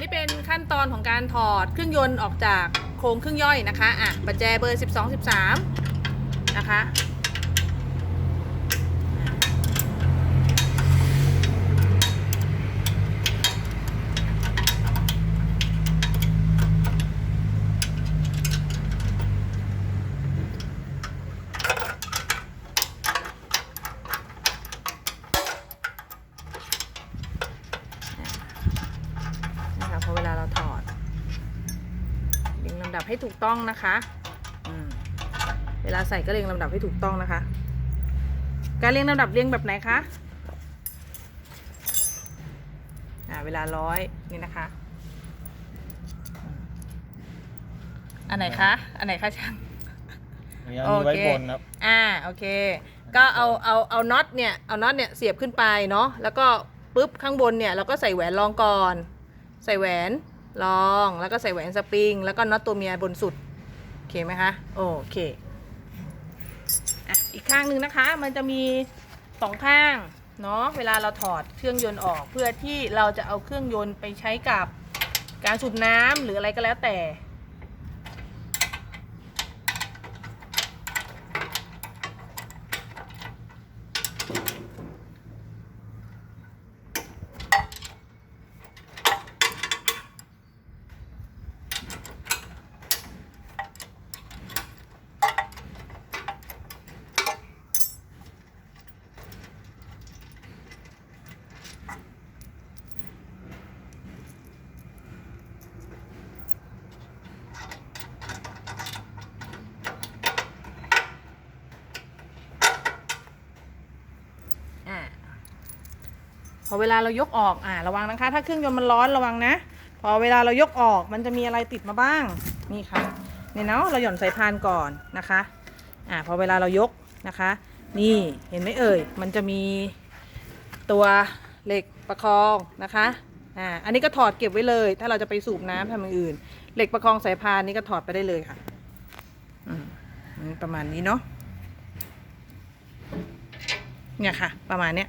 นนี้เป็นขั้นตอนของการถอดเครื่องยนต์ออกจากโครงเครื่องย่อยนะคะอะประแจเบอร์ 12 13 นะคะพอเวลาเราถอดเรียงลำดับให้ถูกต้องนะคะอืมเวลาใส่ก็เรียงลำดับให้ถูกต้องนะคะ การเรียงลำดับเรียงแบบไหนคะอ่าเวลาร้อยนี่นะคะอืมอันไหนคะ อันไหนคะช่างอันนี้อันนี้ไว้โอเคบนครับอ่า โอเค ก็เอา เอา เอาน็อตเนี่ย เอาน็อตเนี่ยเสียบขึ้นไปเนาะ แล้วก็ปุ๊บข้างบนเนี่ยเราก็ใส่แหวนรองก่อน ใส่แหวน รองแล้วก็ใส่แหวนสปริง แล้วก็น็อตตัวเมียบนสุด โอเคไหมคะ โอเคอะอีกข้างหนึ่งนะคะ มันจะมีสองข้างเนาะเวลาเราถอดเครื่องยนต์ออกเพื่อที่เราจะเอาเครื่องยนต์ไปใช้กับการสูบน้ำหรืออะไรก็แล้วแต่ อเวลาเรายกออกอ่าระวังนะคะ ถ้าเครื่องยนต์มันร้อนระวังนะ พอเวลาเรายกออกมันจะมีอะไรติดมาบ้างนี่ค่ะเนี่ยเนาะเราหย่อนสายพานก่อนนะคะอ่าพอเวลาเรายกนะคะ นี่เห็นไหมเอ่ยมันจะมีตัวเหล็กประคองนะคะอ่าอันนี้ก็ถอดเก็บไว้เลย ถ้าเราจะไปสูบน้ำทำอย่างอื่น เหล็กประคองสายพานนี่ก็ถอดไปได้เลยค่ะอืมประมาณนี้เนาะเนี่ยค่ะ ประมาณเนี้ย